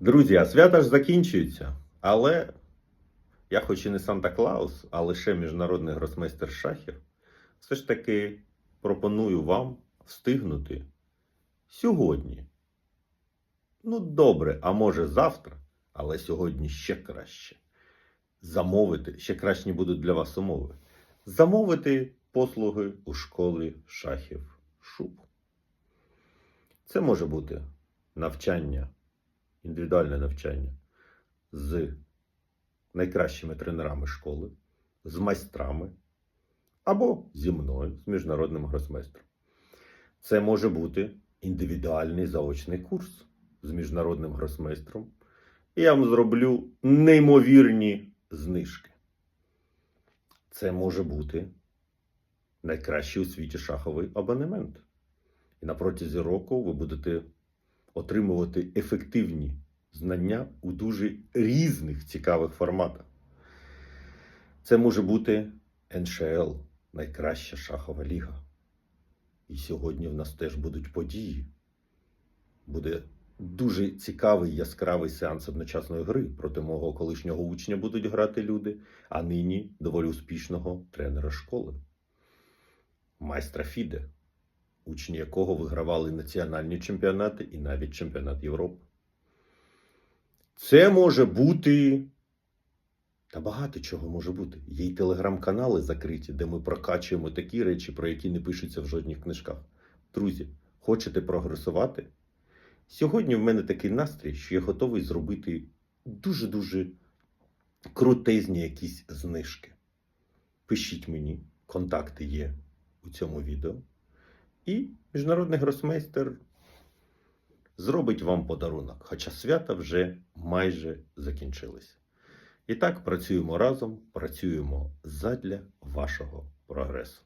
Друзі, а свята ж закінчуються. Але я, хоч і не Санта Клаус, а лише міжнародний гросмейстер шахів, все ж таки пропоную вам встигнути сьогодні. Ну, добре, а може завтра, але сьогодні ще краще. Замовити, ще кращі будуть для вас умови. Замовити послуги у школі шахів шуб. Це може бути навчання, індивідуальне навчання з найкращими тренерами школи, з майстрами або зі мною, з міжнародним гросмейстром. Це може бути індивідуальний заочний курс з міжнародним гросмейстром. І я вам зроблю неймовірні знижки. Це може бути найкращий у світі шаховий абонемент. І на протязі року ви будете отримувати ефективні знання у дуже різних цікавих форматах. Це може бути НШЛ, найкраща шахова ліга. І сьогодні в нас теж будуть події. Буде дуже цікавий яскравий сеанс одночасної гри. Проти мого колишнього учня будуть грати люди, а нині доволі успішного тренера школи, майстра Фіде, учні якого вигравали національні чемпіонати і навіть чемпіонат Європи. Це може бути. Та багато чого може бути. Є й телеграм-канали закриті, де ми прокачуємо такі речі, про які не пишуться в жодних книжках. Друзі, хочете прогресувати? Сьогодні в мене такий настрій, що я готовий зробити дуже-дуже крутезні якісь знижки. Пишіть мені, контакти є у цьому відео. І міжнародний гросмейстер зробить вам подарунок, хоча свята вже майже закінчилися. І так працюємо разом, працюємо задля вашого прогресу.